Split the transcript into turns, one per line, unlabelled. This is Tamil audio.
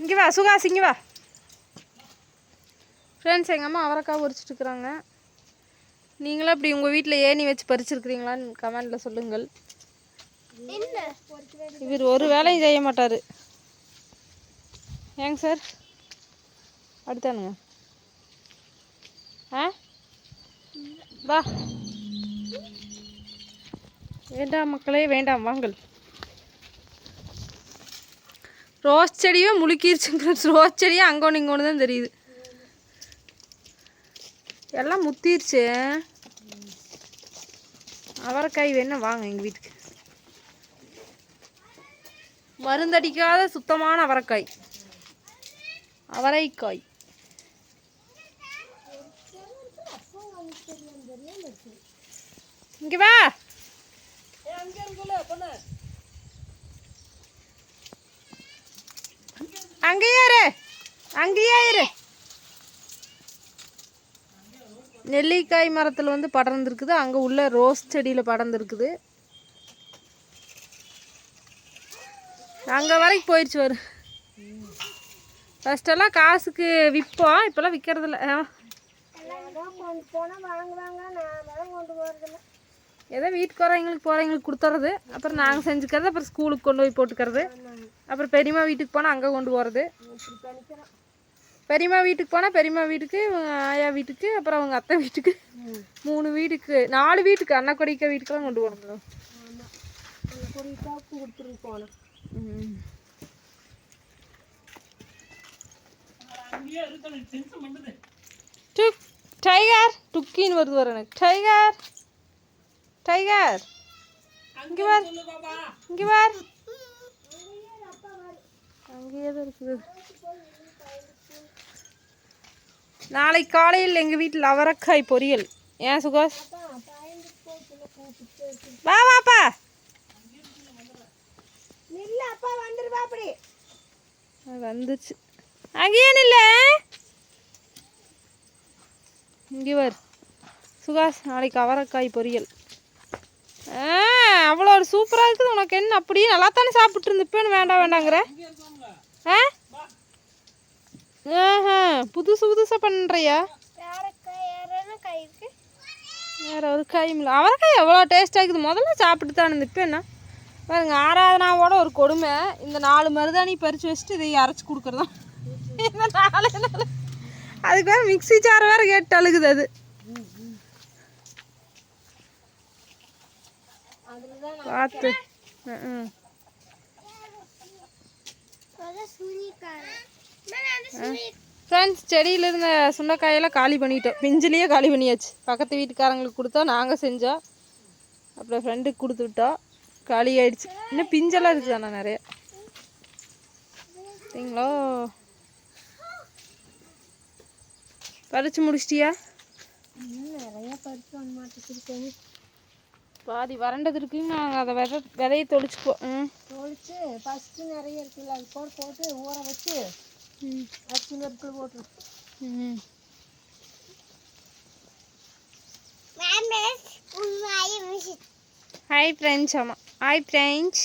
இங்கே வா சுகாஸ் இங்கே வா. ஃப்ரெண்ட்ஸ் எங்கள் அம்மா அவரைக்காய் பறிச்சுட்டு இருக்கிறாங்க நீங்களும் இப்படி உங்கள் வீட்டில் ஏணி வச்சு பறிச்சிருக்கிறீங்களான்னு கமெண்டில் சொல்லுங்கள். இவர் ஒரு வேலையும் செய்ய மாட்டார். ஏங்க சார்? அடுத்தானுங்க ஆ? வா. வேண்டாம் மக்களே வேண்டாம் வாங்கள். ரோஸ் செடியும் முழுக்கிருச்சுங்கிற ரோஸ் செடியும் அங்கே ஒன்று இங்கே ஒன்று தான் தெரியுது. எல்லாம் முத்திருச்சு. அவரைக்காய் வேணா வாங்க எங்கள் வீட்டுக்கு. மருந்தடிக்காத சுத்தமான அவரைக்காய். அவரைக்காய். இங்கே வா. அங்கேயே இரு. அங்கேயே இரு. நெல்லிக்காய் மரத்தில் வந்து படர்ந்துருக்குது. அங்கே உள்ள ரோஸ் செடியில் படர்ந்துருக்குது. அங்கே வரைக்கும் போயிடுச்சு வரும் ஃபஸ்ட்டெல்லாம் காசுக்கு விற்போம். இப்போல்லாம் விற்கிறதில்ல
கொண்டு
ஏதோ வீட்டுக்கு வரவங்களுக்கு போகிறவங்களுக்கு கொடுத்துறது. அப்புறம் நாங்கள் செஞ்சுக்கிறது அப்புறம் ஸ்கூலுக்கு கொண்டு போய் போட்டுக்கிறது. அப்புறம் பெரியம்மா வீட்டுக்கு போனால் அங்கே கொண்டு போகிறது பெரியம்மா வீட்டுக்கு போனால் பெரியம்மா வீட்டுக்கு இவங்க ஆயா வீட்டுக்கு அப்புறம் அவங்க அத்தை வீட்டுக்கு. மூணு வீட்டுக்கு நாலு வீட்டுக்கு அண்ணா கொடிக்க வீட்டுக்கெல்லாம் கொண்டு போகணும்.
கொடுத்துட்டு போனோம்
டுக் டைகர் டுக்கின்னு வருது வர எனக்கு. டைகர் டைகர் இங்கே வார் இங்கே வார் அங்கேயே தான் இருக்குது. நாளைக்கு காலையில் எங்கள் வீட்டில் அவரைக்காய் பொரியல். ஏன் சுகாஷ்? வா வாப்பா.
இல்ல அப்பா வந்துருவா அப்படி
அது வந்துச்சு. அங்கேயே இல்லை இங்கே வர் சுகாஷ் நாளைக்கு அவரைக்காய் பொரியல். அவ்வளோ ஒரு சூப்பராக இருக்குது. உனக்கு என்ன அப்படியே நல்லா தானே சாப்பிட்டு இருந்து வேண்டாம் வேண்டாங்கிற? ஆ? ஆஹா புதுசு புதுசாக பண்ணுறியா
கை
வேற ஒரு காயும் இல்லை. அவரைக்காய் எவ்வளோ டேஸ்ட்டாக இருக்குது. முதல்ல சாப்பிட்டு தான் இருந்து என்ன? பாருங்க ஆராதனாவோட ஒரு கொடுமை. இந்த நாலு மருதாணி பறித்து வச்சுட்டு இதை அரைச்சி கொடுக்குறதான் இந்த நாலு அதுக்கு வேறு மிக்ஸி சார் வேறு கேட்டு அழுகுது அது. பார்த்து ஃப்ரெண்ட்ஸ் செடியில் இருந்த சுண்டைக்காயெல்லாம் காலி பண்ணிட்டோம். பிஞ்சிலேயே காலி பண்ணியாச்சு. பக்கத்து வீட்டுக்காரங்களுக்கு கொடுத்தோம் நாங்கள் செஞ்சோம். அப்புறம் ஃப்ரெண்டுக்கு கொடுத்து விட்டோம். காலி ஆயிடுச்சு. இன்னும் பிஞ்செல்லாம் இருக்குது ஆனால் நிறைய. சரிங்களோ? பறிச்சு முடிச்சிட்டியா?
நிறைய பறிச்சு வர மாட்டேங்குது
பாதி வறண்டது இருக்குங்க நாங்கள் அதை விதை விதையை தொளிச்சுப்போம் ம்.
தொளிச்சு ஃபஸ்ட்டு நிறைய இருக்குல்ல அது கூட போட்டு ஊற வச்சு
ம்.
அரிசி நெருப்பில் போட்டுரும்
ம். ஹாய் ஃப்ரெண்ட்ஸ் ஆமாம் ஹாய் ஃப்ரெண்ட்ஸ்